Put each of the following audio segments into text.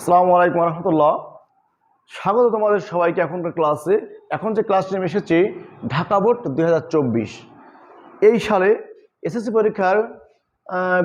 আসসালামু আলাইকুম রহমতুল্লাহ স্বাগত তোমাদের সবাইকে এখনকার ক্লাসে। এখন যে ক্লাস নিয়ে এসেছি, ঢাকা বোর্ড দু হাজার চব্বিশ। এই সালে এসএসসি পরীক্ষার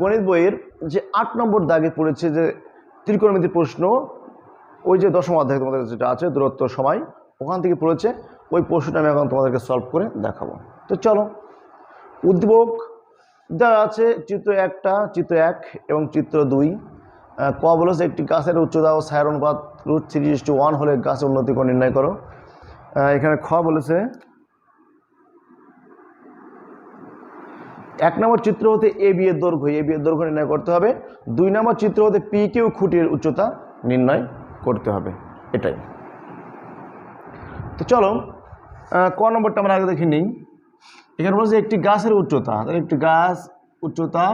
গণিত বইয়ের যে আট নম্বর দাগে পড়েছে যে ত্রিকোণমিতির প্রশ্ন, ওই যে দশম অধ্যায় তোমাদের যেটা আছে, দূরত্ব সময়, ওখান থেকে পড়েছে। ওই প্রশ্নটা আমি এখন তোমাদেরকে সলভ করে দেখাবো। তো চলো উদ্যোগ দেওয়া আছে চিত্র একটা, চিত্র এক এবং চিত্র দুই। ক বলেছে একটি গাছের উচ্চতা ও ছায়ার অনুপাত রুট থ্রি টু ওয়ান হলে গাছের উন্নতি করে নির্ণয় করো। এখানে খ বলেছে, এক নম্বর চিত্র হতে এ বি এর দৈর্ঘ্য, এ বি এর দৈর্ঘ্য নির্ণয় করতে হবে। দুই নম্বর চিত্র হতে পি কিউ খুঁটির উচ্চতা নির্ণয় করতে হবে, এটাই। তো চলো ক নম্বরটা আমরা আগে দেখে নিই। এখানে বলছে একটি গাছের উচ্চতা একটি গাছ উচ্চতা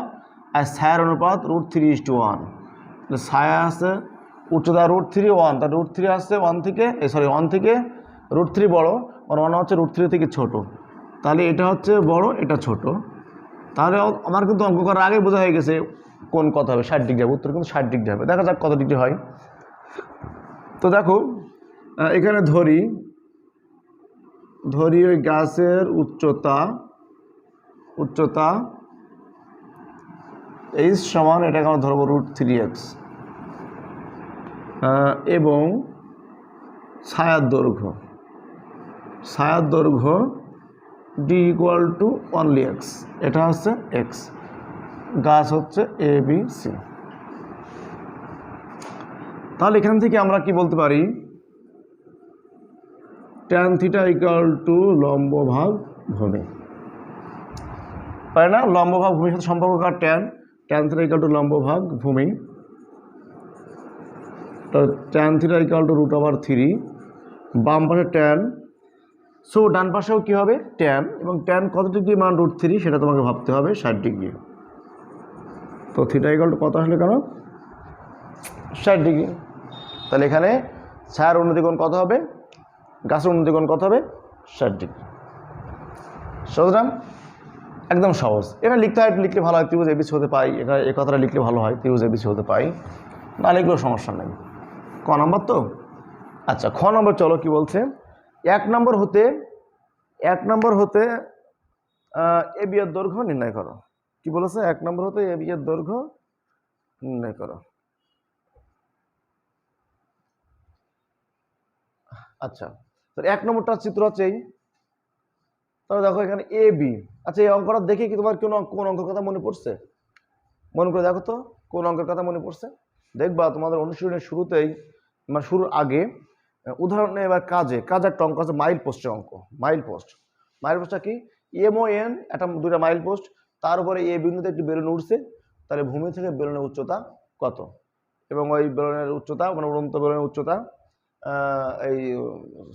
আর ছায়ার অনুপাত root three is to one. ছায়া আছে উচ্চতা রুট থ্রি ওয়ান তার রুট থ্রি আসছে ওয়ান থেকে সরি ওয়ান থেকে রুট থ্রি বড়ো আর ওয়ান হচ্ছে রুট থ্রি থেকে ছোট। তাহলে এটা হচ্ছে বড়, এটা ছোট। তাহলে আমার কিন্তু অঙ্ক করার আগে বোঝা হয়ে গেছে কোন কত হবে, ষাট ডিগ্রি হবে। উত্তর কিন্তু ষাট ডিগ্রি হবে। দেখা যাক কত ডিগ্রি হয়। তো দেখো এখানে ধরি। ধরি ওই গাছের উচ্চতা উচ্চতা এইচ সমান, এটাকে আমরা ধরবো রুট থ্রি এক্স এবং ছায়ার দৈর্ঘ্য। ছায়ার দৈর্ঘ্য D equal to only X এটা হচ্ছে এক্স গাছ হচ্ছে এ বি সি তাহলে এখান থেকে আমরা কি বলতে পারি? ট্যান থিটা ইকুয়াল টু লম্ব ভাগ ভূমি। পারে না? লম্ব ভাগ ভূমির সাথে সম্পর্ক কার tan tan theta equal to লম্ব ভাগ ভূমি। তো tan theta equal to root over three বাম পাশে ট্যান সো ডান পাশেও কী হবে? ট্যান এবং ট্যান কত ডিগ্রি মান রুট থ্রি সেটা তোমাকে ভাবতে হবে, ষাট ডিগ্রি তো থিটা ইকুয়াল টু কত আসলে কেন? ষাট ডিগ্রি তাহলে এখানে ছায়ার উন্নতিকোণ কত হবে? গাছের উন্নতিকোণ কত হবে? ষাট ডিগ্রি সুতরাং একদম সহজ। এটা লিখতে হয়, লিখলে ভালো হয়, ত্রিভুজ এবিসি হতে পাই। এটা এ কথাটা লিখলে ভালো হয়, ত্রিভুজ এবিসি হতে পাই। না লিখলেও সমস্যা নেই। ক নম্বর তো? আচ্ছা খ নম্বর চলো কি বলছে? এক নম্বর হতে, এক নম্বর হতে এ বিয়ের দৈর্ঘ্য নির্ণয় করো। কি বলেছে? এক নম্বর হতে এ বিয়ের দৈর্ঘ্য নির্ণয় করো। আচ্ছা তো এক নম্বরটা চিত্র হচ্ছে এই। তাহলে দেখো এখানে এ বি। আচ্ছা এই অঙ্কটা দেখে কি তোমার কোন কোন অঙ্কের কথা মনে পড়ছে? মনে করে দেখো তো, কোন অঙ্কের কথা মনে পড়ছে? দেখবা তোমাদের অনুশীলনের শুরুতেই মানে শুরুর আগে উদাহরণে এবার কাজে। কাজ একটা অঙ্ক আছে মাইল পোস্টের অঙ্ক। মাইল পোস্ট মাইল পোস্টটা কি? এমও এন একটা দুইটা মাইল পোস্ট তার উপরে এ বিন্দুতে একটি বেলুন উঠছে তাহলে ভূমি থেকে বেলুনের উচ্চতা কত? এবং ওই বেলুনের উচ্চতা মানে উড়ন্ত বেলুনের উচ্চতা এই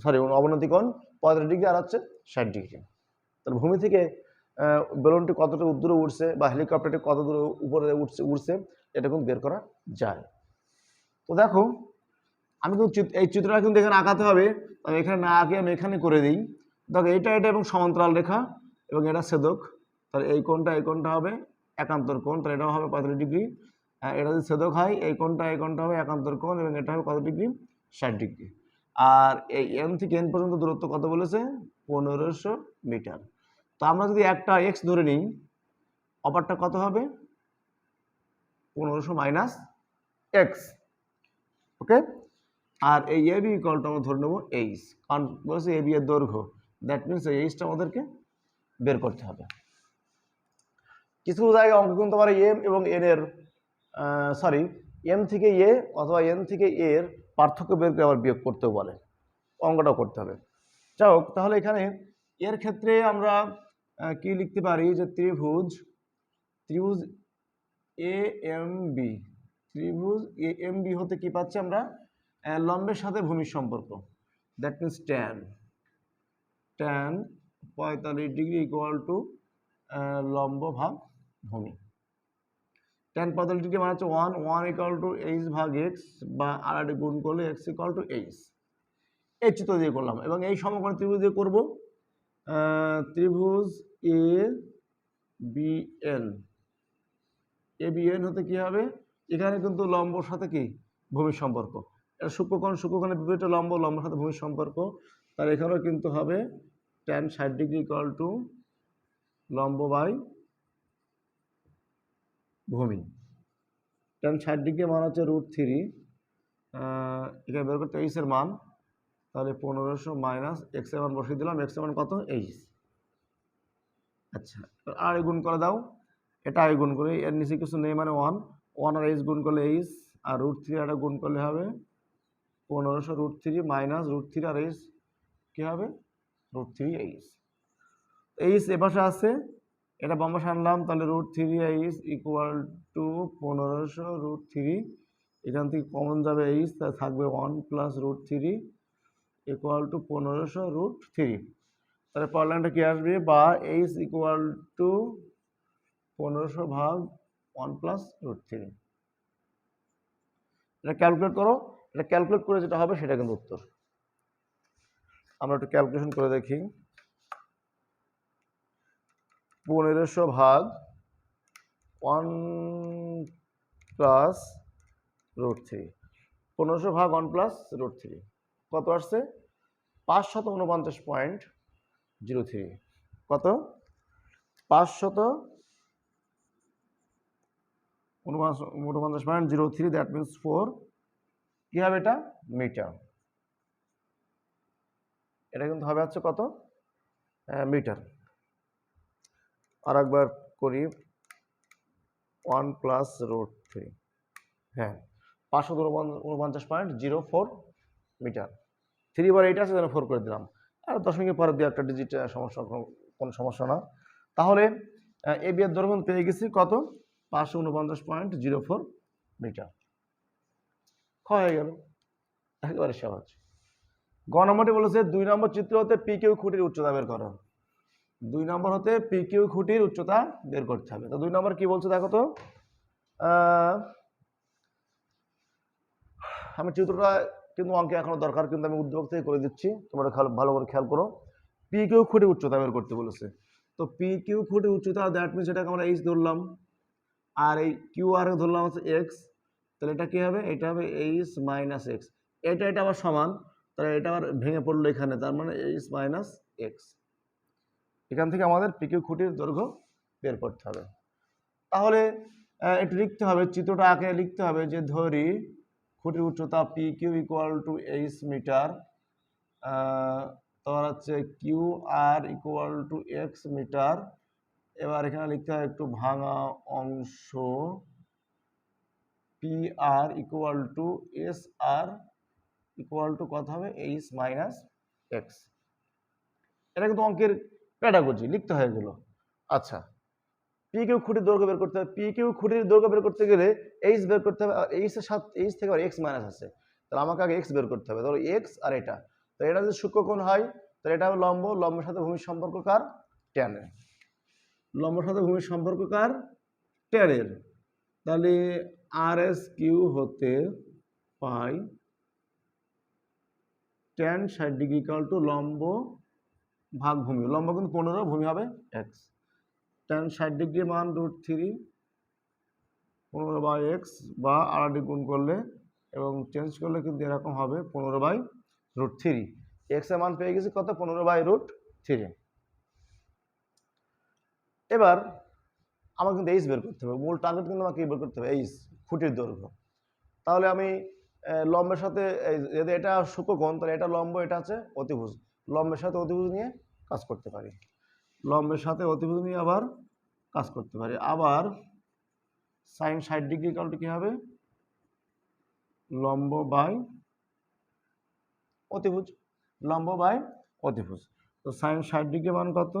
সরি অবনতি কোণ পঁয়ত্রিশ ডিগ্রি আর হচ্ছে ষাট ডিগ্রি। তাহলে ভূমি থেকে বেলুনটি কতটা দূরে উঠছে বা হেলিকপ্টারটি কত দূরে উপরে উঠছে উঠছে এটা কিন্তু বের করা যায়। তো দেখো আমি কিন্তু এই চিত্রটা কিন্তু এখানে আঁকাতে হবে। তবে এখানে না আঁকে, আমি এখানে করে দিই। দেখো, এটা এটা এবং সমান্তরাল রেখা এবং এটা সেদক তাহলে এই কোণটা এই কোণটা হবে একান্তর কোণ, তাহলে এটাও হবে পঁয়তাল্লিশ ডিগ্রি। আর এটা যদি সেদক হয়, এই কোণটা এই কোণটা হবে একান্তর কোণ এবং এটা হবে কত ডিগ্রি, ষাট ডিগ্রি। আর এই এন থেকে এন পর্যন্ত দূরত্ব কত বলেছে? পনেরোশো মিটার। তো আমরা যদি একটা এক্স ধরে নিই, অপারটা কত হবে? পনেরোশো মাইনাস এক্স ওকে? আর এই এ বি ইকলটা আমরা ধরে নেব এইচ কারণ বলেছে এ বি এর দৈর্ঘ্য। দ্যাট মিনস এই এইচটা আমাদেরকে বের করতে হবে। কিছু জায়গায় অঙ্ক কিন্তু আবার এম এবং এন এর সরি এম থেকে এ অথবা এন থেকে এ এর পার্থক্য বের করে আবার বিয়োগ করতেও বলে অঙ্কটাও করতে হবে। যাই হোক, তাহলে এখানে এর ক্ষেত্রে আমরা কি লিখতে পারি? যে ত্রিভুজ ত্রিভুজ এ এম বি ত্রিভুজ এ এম বি হতে কি পাচ্ছি আমরা? লম্বের সাথে ভূমির সম্পর্ক। দ্যাট মিনস ট্যান ট্যান পঁয়তাল্লিশ ডিগ্রি ইকুয়াল টু লম্ব ভাগ ভূমি। ট্যান পঁয়তাল্লিশ ডিগ্রি মানে হচ্ছে one one equal to H ভাগ এক্স বা আর একটা গুণ করলে এক্স ইকুয়াল টু এইচ এই চিত্র দিয়ে করলাম। এবং এই সমকোণ ত্রিভুজ দিয়ে করব ত্রিভুজ A B N A B N হতে কি হবে? এখানে কিন্তু লম্বর সাথে কি? ভূমির সম্পর্ক। সূক্ষ্মকোণ সূক্ষ্মকোণের বিপরীতে লম্ব লম্বের সাথে ভূমির সম্পর্ক। তার এখানেও কিন্তু হবে টেন ষাট ডিগ্রি ইকুয়াল টু লম্ব বাই ভূমি। টেন ষাট ডিগ্রি মান হচ্ছে রুট থ্রি এখানে বের করতে এইচের মান, তাহলে পনেরোশো মাইনাস এক্সের মান বসিয়ে দিলাম। এক্সের মান কত? এইচ আচ্ছা আর গুণ করে দাও। এটা আই গুণ করে। এর নিচে কিছু নেই মানে ওয়ান ওয়ান আর এইচ গুণ করলে এইচ আর রুট থ্রি এটা গুণ করলে হবে পনেরোশো root three minus root three আর এইচ কী হবে? রুট থ্রি এইচ এইচ এপাশে আছে, এটা বাম পাশে আনলাম, তাহলে root three H equal to পনেরোশো রুট থ্রি এখান থেকে কমন যাবে এইচ তা থাকবে one plus root three equal to পনেরোশো রুট থ্রি তাহলে লাইনটা কী আসবে? বা এইচ ইকুয়াল টু পনেরোশো ভাগ ওয়ান প্লাস রুট থ্রি এটা ক্যালকুলেট করো। এটা ক্যালকুলেট করে যেটা হবে সেটা কিন্তু উত্তর। আমরা একটু ক্যালকুলেশন করে দেখি। পনেরোশো ভাগ ওয়ান প্লাস রুট থ্রি পনেরোশো ভাগ ওয়ান প্লাস রুট থ্রি কত আসছে? পাঁচশত উনপঞ্চাশ পয়েন্ট জিরো থ্রি কত? পাঁচশত উনপঞ্চাশ point zero three that means four কী হবে এটা? মিটার। এটা কিন্তু হবে হচ্ছে কত? মিটার। আর একবার করি। One plus root three. হ্যাঁ পাঁচশো উনপঞ্চাশ point zero four metre. Three বার এইট আছে ফোর করে দিলাম। আর দশ মিনিট পরে দিয়ে একটা ডিজিট সমস্যা, কোনো- সমস্যা না। তাহলে এ বি এর দৈর্ঘ্য পেয়ে গেছি কত? পাঁচশো উনপঞ্চাশ পয়েন্ট জিরো ফোর মিটার। হয়ে গেল। একেবারে সহজ। গ বলেছে, দুই নম্বর চিত্র হতে পি কিউ খুঁটির উচ্চতা বের করো। দুই নম্বর হতে পি কিউ খুঁটির উচ্চতা বের করতে হবে। তো দুই নম্বর কি বলছে দেখো তো? আমি চিত্রটা কিন্তু অঙ্কে এখনও দরকার, কিন্তু আমি উদ্যোগ থেকে করে দিচ্ছি। তোমরা ভালো করে খেয়াল করো। পি কিউ খুঁটির উচ্চতা বের করতে বলেছে। তো পি কিউ খুঁটির উচ্চতা দ্যাট মিনস এটাকে আমরা এইচ ধরলাম। আর এই কিউ আর ধরলাম হচ্ছে এক্স তাহলে এটা কি হবে? এটা হবে এইচ মাইনাস এক্স এটা এটা আবার সমান, তাহলে এটা আবার ভেঙে পড়ল এখানে, তার মানে এইচ মাইনাস এক্স এখান থেকে আমাদের পিকিউ খুঁটির দৈর্ঘ্য বের করতে হবে। তাহলে একটু লিখতে হবে, চিত্রটা আঁকে লিখতে হবে যে ধরি খুঁটির উচ্চতা P Q equal to H metre তোমার হচ্ছে Q R equal to X metre এবার এখানে লিখতে হবে একটু ভাঙা অংশ P R equal to S R equal to কত হবে? এইচ মাইনাস এক্স এটা কিন্তু অঙ্কের প্যাডাগোজি লিখতে হয় এগুলো। আচ্ছা পি কিউ খুঁটির দৈর্ঘ্য বের করতে হবে। পি কিউ খুঁটির দৈর্ঘ্য বের করতে গেলে এইচ বের করতে হবে এইচ এর সাথে এইচ থেকে আবার এক্স মাইনাস আছে। তাহলে আমাকে আগে এক্স বের করতে হবে। ধরো এক্স আর এটা। তো এটা যদি সূক্ষ্মকোণ হয়, তাহলে এটা হবে লম্ব। লম্বের সাথে ভূমির সম্পর্ক কার? ট্যানের লম্বের সাথে ভূমির সম্পর্ক কার? ট্যানের তাহলে আর এস কিউ হতে পাই ট্যান ষাট ডিগ্রি ইকাল টু লম্ব ভাগ ভূমি লম্ব কিন্তু পনেরো, ভূমি হবে এক্স ট্যান ষাট ডিগ্রি মান রুট থ্রি পনেরো বাই এক্স বা আড়াটি গুণ করলে এবং চেঞ্জ করলে কিন্তু এরকম হবে পনেরো বাই রুট থ্রি এক্সের মান পেয়ে গেছি কত? পনেরো বাই রুট থ্রি এবার আমার কিন্তু এইচ বের করতে হবে। মূল টার্গেট কিন্তু আমাকে বের করতে হবে এইচ খুঁটির দৈর্ঘ্য। তাহলে আমি লম্বের সাথে যদি এটা সূক্ষ্মকোণ, তাহলে এটা লম্ব, এটা আছে অতিভুজ। লম্বের সাথে অতিভুজ নিয়ে কাজ করতে পারি। লম্বের সাথে অতিভুজ নিয়ে আবার কাজ করতে পারি। আবার সাইন ষাট ডিগ্রি কাউন্ট কী হবে? লম্ব বাই অতিভুজ। লম্ব বাই অতিভুজ। তো সাইন ষাট ডিগ্রি মান কত?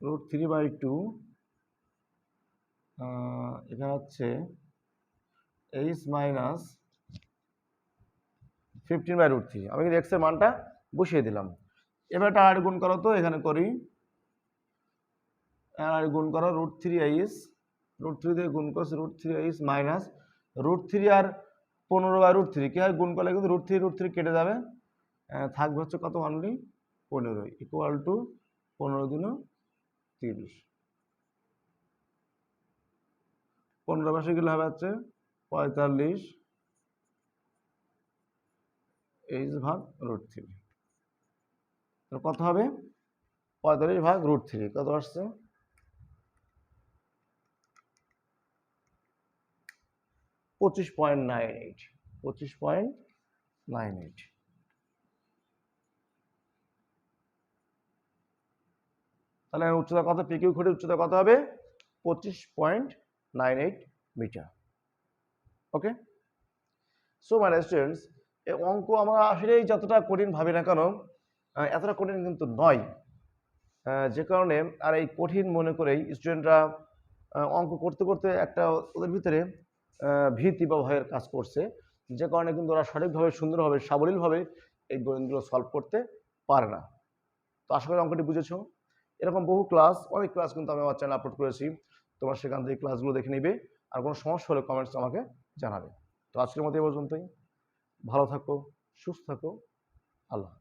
রুট থ্রি বাই টু এখানে হচ্ছে H minus fifteen by root three আমি কিন্তু এক্সের মানটা বসিয়ে দিলাম। এবার এটা আর গুণ করো তো, এখানে করি। আর গুণ করো root three H root three দিয়ে গুণ করছে root three H minus root three আর পনেরো বাই রুট থ্রি কী হয় গুণ করলে কিন্তু রুট থ্রি রুট থ্রি কেটে যাবে। থাকবে হচ্ছে কত অনলি পনেরো ইকুয়াল টু পনেরো দিন তিরিশ। পনেরো মাসে গেলে হবে হচ্ছে পঁয়তাল্লিশ এইচ ভাগ রুট থ্রি কত হবে? পঁয়তাল্লিশ ভাগ রুট থ্রি কত আসছে? পঁচিশ পয়েন্ট নাইন এইট পঁচিশ পয়েন্ট নাইন এইট তাহলে উচ্চতা কত? পিকিউ খুঁটির উচ্চতা কত হবে? পঁচিশ point nine eight metre. Okay so my students এই অঙ্ক আমরা আসলেই যতটা কঠিন ভাবি না কেন এতটা কঠিন কিন্তু নয়। যে কারণে আর এই কঠিন মনে করেই স্টুডেন্টরা অঙ্ক করতে করতে একটা ওদের ভিতরে ভীতি বা ভয়ের কাজ করছে। যে কারণে কিন্তু ওরা সঠিকভাবে, সুন্দরভাবে, সাবলীলভাবে এই গণিতগুলো সলভ করতে পারে না। তো আশা করি অঙ্কটি বুঝেছ। এরকম বহু ক্লাস অনেক ক্লাস কিন্তু আমি আমার চ্যানেল আপলোড করেছি। তোমরা সেখান থেকে ক্লাসগুলো দেখে নিবে। আর কোনো সমস্যা হলে কমেন্টস আমাকে জানাবে। তো আজকের মতো এ পর্যন্তই। ভালো থাকো, সুস্থ থাকো। আল্লাহ।